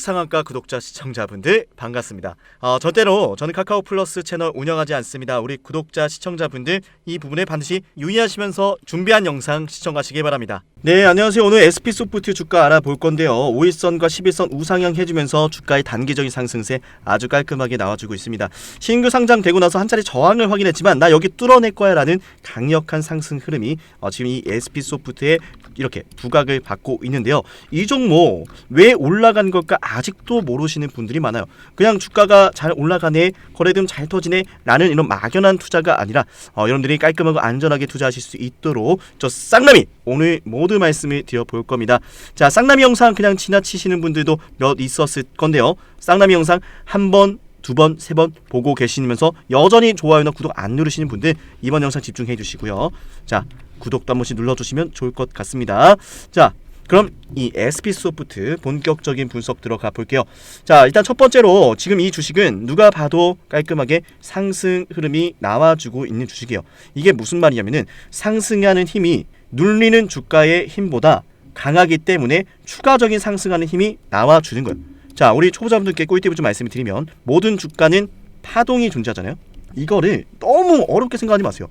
상한가 구독자 시청자분들 반갑습니다. 어, 절대로 저는 카카오 플러스 채널 운영하지 않습니다. 우리 구독자 시청자분들 이 부분에 반드시 유의하시면서 준비한 영상 시청하시기 바랍니다. 네 안녕하세요. 오늘 SP 소프트 주가 알아볼 건데요. 5일선과 11선 우상향 해주면서 주가의 단기적인 상승세 아주 깔끔하게 나와주고 있습니다. 신규 상장되고 나서 한 차례 저항을 확인했지만 나 여기 뚫어낼 거야라는 강력한 상승 흐름이 어, 지금 이 SP 소프트에 이렇게 부각을 받고 있는데요. 이 종목 왜 올라간 걸까 아직도 모르시는 분들이 많아요. 그냥 주가가 잘 올라가네, 거래금 잘 터지네 라는 이런 막연한 투자가 아니라 어, 여러분들이 깔끔하고 안전하게 투자하실 수 있도록 저 쌍남이 오늘 모두 말씀을 드려볼 겁니다. 자, 쌍남이 영상 그냥 지나치시는 분들도 몇 있었을 건데요. 쌍남이 영상 한번 두 번, 세 번 보고 계시면서 여전히 좋아요나 구독 안 누르시는 분들 이번 영상 집중해 주시고요. 자, 구독도 한 번씩 눌러주시면 좋을 것 같습니다. 자, 그럼 이 SP 소프트 본격적인 분석 들어가 볼게요. 자, 일단 첫 번째로 지금 이 주식은 누가 봐도 깔끔하게 상승 흐름이 나와주고 있는 주식이에요. 이게 무슨 말이냐면은 상승하는 힘이 눌리는 주가의 힘보다 강하기 때문에 추가적인 상승하는 힘이 나와주는 거예요. 자, 우리 초보자분들께 꿀팁을 좀 말씀을 드리면 모든 주가는 파동이 존재하잖아요. 이거를 너무 어렵게 생각하지 마세요.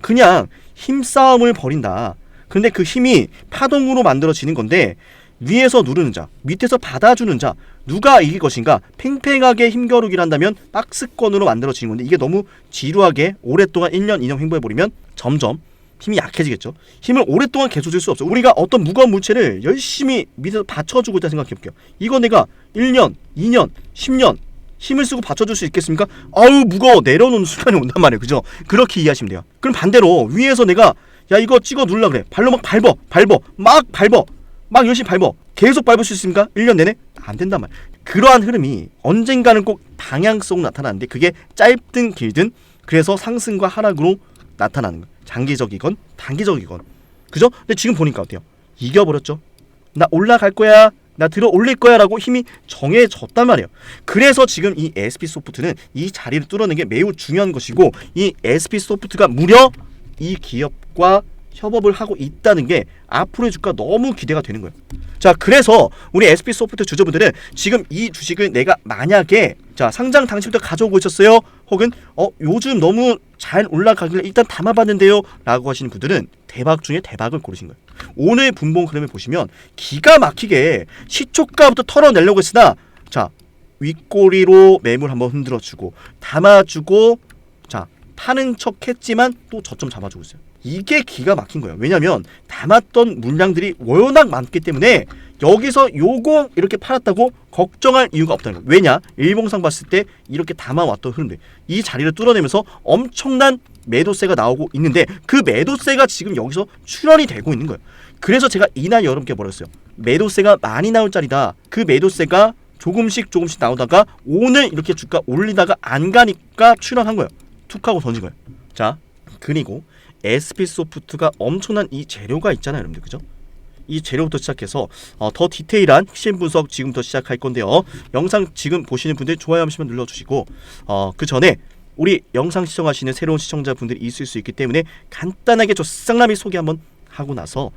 그냥 힘싸움을 벌인다. 근데 그 힘이 파동으로 만들어지는 건데 위에서 누르는 자, 밑에서 받아주는 자, 누가 이길 것인가? 팽팽하게 힘겨루기를 한다면 박스권으로 만들어지는 건데 이게 너무 지루하게 오랫동안 1년, 2년 횡보해버리면 점점 힘이 약해지겠죠. 힘을 오랫동안 계속 줄 수 없어. 우리가 어떤 무거운 물체를 열심히 밑에서 받쳐주고 있다 생각해볼게요. 이거 내가 1년, 2년, 10년 힘을 쓰고 받쳐줄 수 있겠습니까? 아유 무거워 내려놓는 순간이 온단 말이에요. 그죠? 그렇게 이해하시면 돼요. 그럼 반대로 위에서 내가 야 이거 찍어 눌러 그래. 발로 막 밟어, 밟어, 막 밟어, 막 열심히 밟어. 계속 밟을 수 있습니까? 1년 내내? 안 된단 말이에요. 그러한 흐름이 언젠가는 꼭 방향성 나타나는데 그게 짧든 길든 그래서 상승과 하락으로 나타나는 거예요. 장기적이건 단기적이건. 그죠? 근데 지금 보니까 어때요? 이겨버렸죠? 나 올라갈 거야. 나 들어 올릴 거야 라고 힘이 정해졌단 말이에요. 그래서 지금 이 SP 소프트는 이 자리를 뚫어내는 게 매우 중요한 것이고 이 SP 소프트가 무려 이 기업과 협업을 하고 있다는 게 앞으로의 주가 너무 기대가 되는 거예요. 자, 그래서 우리 SP 소프트 주주분들은 지금 이 주식을 내가 만약에 자, 상장 당시부터 가져오고 있었어요. 혹은 어, 요즘 너무 잘 올라가길래 일단 담아봤는데요. 라고 하시는 분들은 대박 중에 대박을 고르신 거예요. 오늘 분봉 흐름을 보시면 기가 막히게 시초가부터 털어내려고 했으나 자, 윗꼬리로 매물 한번 흔들어주고 담아주고 자, 파는 척 했지만 또 저점 잡아주고 있어요. 이게 기가 막힌 거예요. 왜냐면 담았던 물량들이 워낙 많기 때문에 여기서 요거 이렇게 팔았다고 걱정할 이유가 없다는 거예요. 왜냐? 일봉상 봤을 때 이렇게 담아왔던 흐름들 이 자리를 뚫어내면서 엄청난 매도세가 나오고 있는데 그 매도세가 지금 여기서 출현이 되고 있는 거예요. 그래서 제가 이날 여러분께 버렸어요. 매도세가 많이 나올 자리다. 그 매도세가 조금씩 조금씩 나오다가 오늘 이렇게 주가 올리다가 안 가니까 출현한 거예요. 툭 하고 던진 거예요. 자, 그리고 SP 소프트가 엄청난 이 재료가 있잖아요, 여러분들. 그죠? 이 재료부터 시작해서 어, 더 디테일한 핵심 분석 지금부터 시작할 건데요. 영상 지금 보시는 분들 좋아요 한 번씩만 눌러주시고 어, 그 전에 우리 영상 시청하시는 새로운 시청자분들이 있을 수 있기 때문에 간단하게 저 쌍라미 소개 한번 하고 나서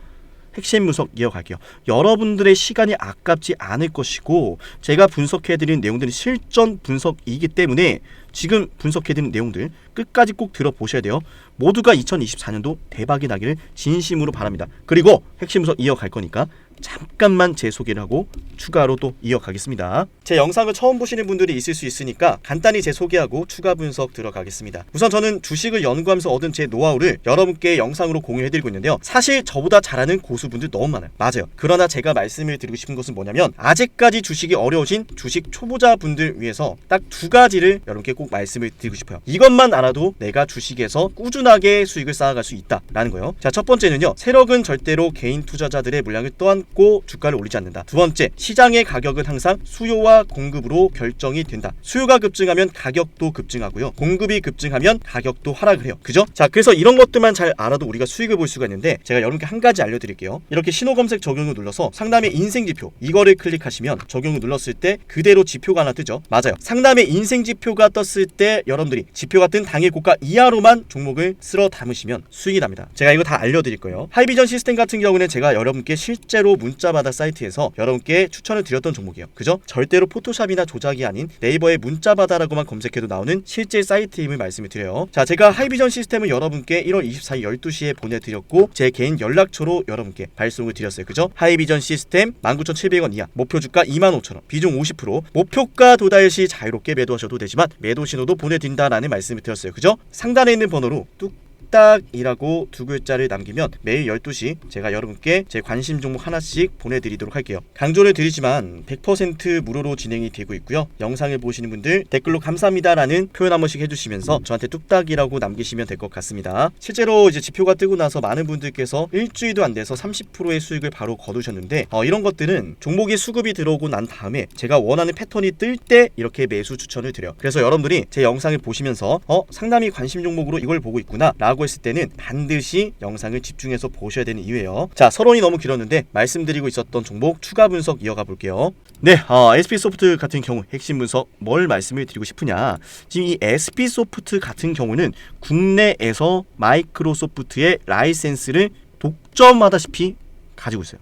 핵심 분석 이어갈게요. 여러분들의 시간이 아깝지 않을 것이고 제가 분석해드린 내용들은 실전 분석이기 때문에 지금 분석해드린 내용들 끝까지 꼭 들어보셔야 돼요. 모두가 2024년도 대박이 나기를 진심으로 바랍니다. 그리고 핵심 분석 이어갈 거니까 잠깐만 하고 추가로 또 이어가겠습니다. 제 영상을 처음 보시는 분들이 있을 수 있으니까 간단히 제 소개하고 추가 분석 들어가겠습니다. 우선 저는 주식을 연구하면서 얻은 제 노하우를 여러분께 영상으로 공유해드리고 있는데요. 사실 저보다 잘하는 고수분들 너무 많아요. 맞아요. 그러나 제가 말씀을 드리고 싶은 것은 뭐냐면 아직까지 주식이 어려우신 주식 초보자분들 위해서 딱 두 가지를 여러분께 꼭 말씀을 드리고 싶어요. 이것만 알아도 내가 주식에서 꾸준하게 수익을 쌓아갈 수 있다라는 거예요. 자, 첫 번째는요. 세력은 절대로 개인 투자자들의 물량을 떠 안고 주가를 올리지 않는다. 두 번째, 시장의 가격은 항상 수요와 공급으로 결정이 된다. 수요가 급증하면 가격도 급증하고요. 공급이 급증하면 가격도 하락을 해요. 그죠? 자, 그래서 이런 것들만 잘 알아도 우리가 수익을 볼 수가 있는데 제가 여러분께 한 가지 알려드릴게요. 이렇게 신호 검색 적용을 눌러서 상담의 인생 지표 이거를 클릭하시면 적용을 눌렀을 때 그대로 지표가 하나 뜨죠. 맞아요. 상담의 인생 지표가 떴을 때 여러분들이 지표가 뜬 당일 고가 이하로만 종목을 쓸어 담으시면 수익이 납니다. 제가 이거 다 알려드릴 거예요. 하이비전 시스템 같은 경우는 제가 여러분께 실제로 문자바다 사이트에서 여러분께 추천을 드렸던 종목이에요. 그죠? 절대로 포토샵이나 조작이 아닌 네이버의 문자바다라고만 검색해도 나오는 실제 사이트임을 말씀을 드려요. 자, 제가 하이비전 시스템을 여러분께 1월 24일 12시에 보내드렸고 제 개인 연락처로 여러분께 발송을 드렸어요. 그죠? 하이비전 시스템 19,700원 이하, 목표 주가 25,000원, 비중 50%, 목표가 도달 시 자유롭게 매도하셔도 되지만 매도 신호도 보내드린다라는 말씀을 드렸어요. 그죠? 상단에 있는 번호로 뚝 딱이라고 두 글자를 남기면 매일 12시 제가 여러분께 제 관심 종목 하나씩 보내드리도록 할게요. 강조를 드리지만 100% 무료로 진행이 되고 있고요. 영상을 보시는 분들 댓글로 감사합니다라는 표현 한 번씩 해주시면서 저한테 뚝딱이라고 남기시면 될 것 같습니다. 실제로 이제 지표가 뜨고 나서 많은 분들께서 일주일도 안 돼서 30%의 수익을 바로 거두셨는데 어, 이런 것들은 종목이 수급이 들어오고 난 다음에 제가 원하는 패턴이 뜰 때 이렇게 매수 추천을 드려요. 그래서 여러분들이 제 영상을 보시면서 어 상담이 관심 종목으로 이걸 보고 있구나라고 했을 때는 반드시 영상을 집중해서 보셔야 되는 이유예요. 자, 서론이 너무 길었는데 말씀드리고 있었던 종목 추가 분석 이어가 볼게요. 네, 어, SP소프트 같은 경우 핵심 분석 뭘 말씀을 드리고 싶으냐? 지금 이 SP소프트 같은 경우는 국내에서 마이크로소프트의 라이센스를 독점하다시피 가지고 있어요.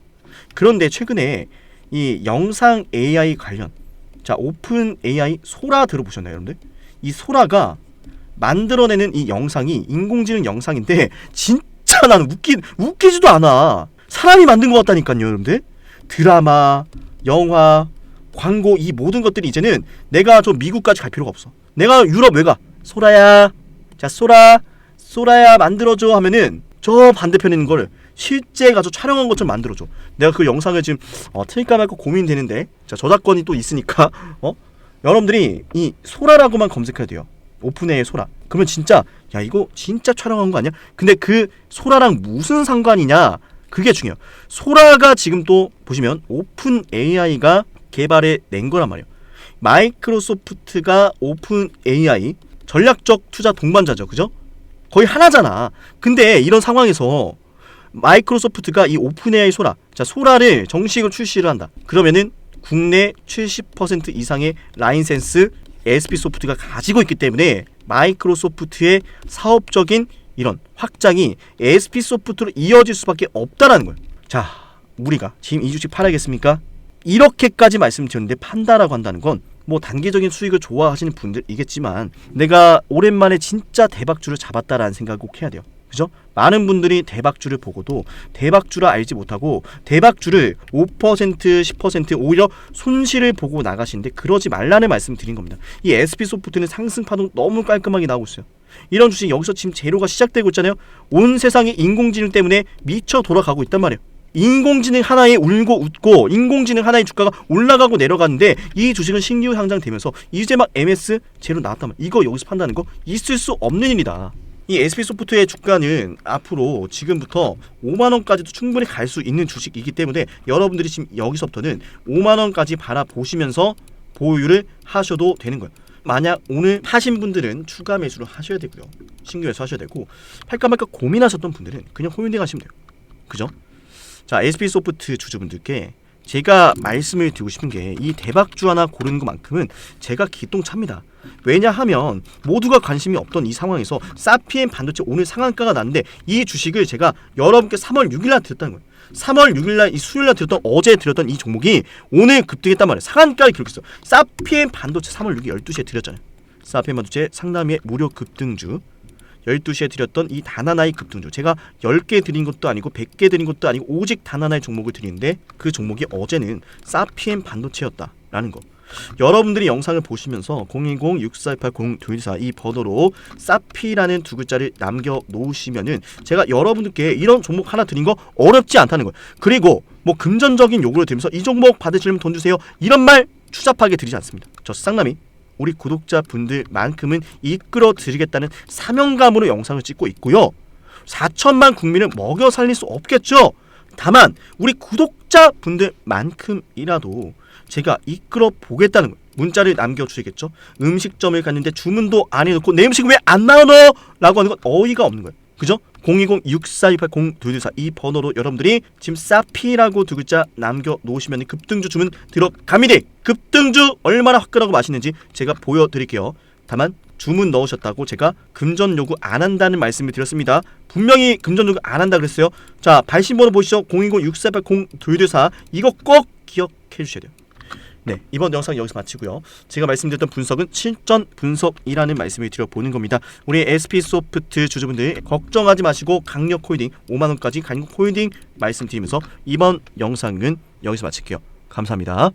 그런데 최근에 이 영상 AI 관련 자 오픈 AI 소라 들어보셨나요, 여러분들? 이 소라가 만들어내는 이 영상이 인공지능 영상인데 진짜 나는 웃기 웃기지도 않아. 사람이 만든 것 같다니까요, 여러분들. 드라마, 영화, 광고 이 모든 것들이 이제는 내가 저 미국까지 갈 필요가 없어. 내가 유럽 왜 가? 소라야, 자 소라, 소라야 만들어줘 하면은 저 반대편에 있는 걸 실제 가서 촬영한 것처럼 만들어줘. 내가 그 영상을 지금 어, 틀까 말까 고민되는데 자 저작권이 또 있으니까 어 여러분들이 이 소라라고만 검색해야 돼요. 오픈AI 소라. 그러면 진짜 야 이거 진짜 촬영한 거 아니야? 근데 그 소라랑 무슨 상관이냐? 그게 중요해요. 소라가 지금 또 보시면 오픈AI가 개발해 낸 거란 말이에요. 마이크로소프트가 오픈AI 전략적 투자 동반자죠. 그죠? 거의 하나잖아. 근데 이런 상황에서 마이크로소프트가 이 오픈AI 소라, 자 소라를 정식으로 출시를 한다. 그러면은 국내 70% 이상의 라인센스 SP 소프트가 가지고 있기 때문에 마이크로소프트의 사업적인 이런 확장이 SP 소프트로 이어질 수밖에 없다라는 거예요. 자, 우리가 지금 이 주식 팔아야겠습니까? 이렇게까지 말씀드렸는데 판다라고 한다는 건 뭐 단기적인 수익을 좋아하시는 분들이겠지만 내가 오랜만에 진짜 대박주를 잡았다라는 생각을 꼭 해야 돼요. 그죠? 많은 분들이 대박주를 보고도 대박주라 알지 못하고 대박주를 5% 10% 오히려 손실을 보고 나가시는데 그러지 말라는 말씀 드린 겁니다. 이 SP 소프트는 상승 파동 너무 깔끔하게 나오고 있어요. 이런 주식 여기서 지금 재료가 시작되고 있잖아요. 온 세상이 인공지능 때문에 미쳐 돌아가고 있단 말이에요. 인공지능 하나에 울고 웃고 인공지능 하나의 주가가 올라가고 내려가는데 이 주식은 신규 상장되면서 이제 막 MS 제로 나왔단 말이에요. 이거 여기서 판다는 거 있을 수 없는 일이다. 이 SP 소프트의 주가는 앞으로 지금부터 5만 원까지도 충분히 갈 수 있는 주식이기 때문에 여러분들이 지금 여기서부터는 5만 원까지 바라보시면서 보유를 하셔도 되는 거예요. 만약 오늘 하신 분들은 추가 매수를 하셔야 되고요. 신규 매수 하셔야 되고 팔까 말까 고민하셨던 분들은 그냥 홀딩 하시면 돼요. 그죠? 자, SP 소프트 주주분들께 제가 말씀을 드리고 싶은 게 이 대박주 하나 고르는 것만큼은 제가 기똥차입니다. 왜냐하면 모두가 관심이 없던 이 상황에서 사피엔 반도체 오늘 상한가가 났는데 이 주식을 제가 여러분께 3월 6일날 드렸다는 거예요. 3월 6일날 이 수요일날 드렸던 어제 드렸던 이 종목이 오늘 급등했단 말이에요. 상한가를 기록했어. 사피엔 반도체 3월 6일 12시에 드렸잖아요. 사피엔 반도체 상담의 무료 급등주 12시에 드렸던 이 단 하나의 급등주 제가 10개 드린 것도 아니고 100개 드린 것도 아니고 오직 단 하나의 종목을 드리는데 그 종목이 어제는 사피엔 반도체였다라는 거 여러분들이 영상을 보시면서 010-6418-0224이 번호로 사피라는 두 글자를 남겨 놓으시면은 제가 여러분들께 이런 종목 하나 드린 거 어렵지 않다는 거예요. 그리고 뭐 금전적인 요구를 드리면서 이 종목 받으시려면 돈 주세요. 이런 말 추잡하게 드리지 않습니다. 저 쌍남이 우리 구독자분들만큼은 이끌어 드리겠다는 사명감으로 영상을 찍고 있고요. 4천만 국민을 먹여 살릴 수 없겠죠. 다만 우리 구독자분들만큼이라도 제가 이끌어 보겠다는 거예요. 문자를 남겨주시겠죠. 음식점을 갔는데 주문도 안 해놓고 내 음식 왜 안 나오노? 라고 하는 건 어이가 없는 거예요. 그죠? 020-6428-0224이 번호로 여러분들이 지금 사피라고 두 글자 남겨 놓으시면 급등주 주문 들어갑니다. 급등주 얼마나 화끈하고 맛있는지 제가 보여드릴게요. 다만 주문 넣으셨다고 제가 금전 요구 안 한다는 말씀을 드렸습니다. 분명히 금전 요구 안 한다 그랬어요. 자, 발신번호 보시죠. 010-6480-2224 이거 꼭 기억해 주셔야 돼요. 네, 이번 영상 여기서 마치고요. 제가 말씀드렸던 분석은 실전 분석이라는 말씀을 드려보는 겁니다. 우리 SP 소프트 주주분들 걱정하지 마시고 강력 홀딩 5만 원까지 강력 홀딩 말씀드리면서 이번 영상은 여기서 마칠게요. 감사합니다.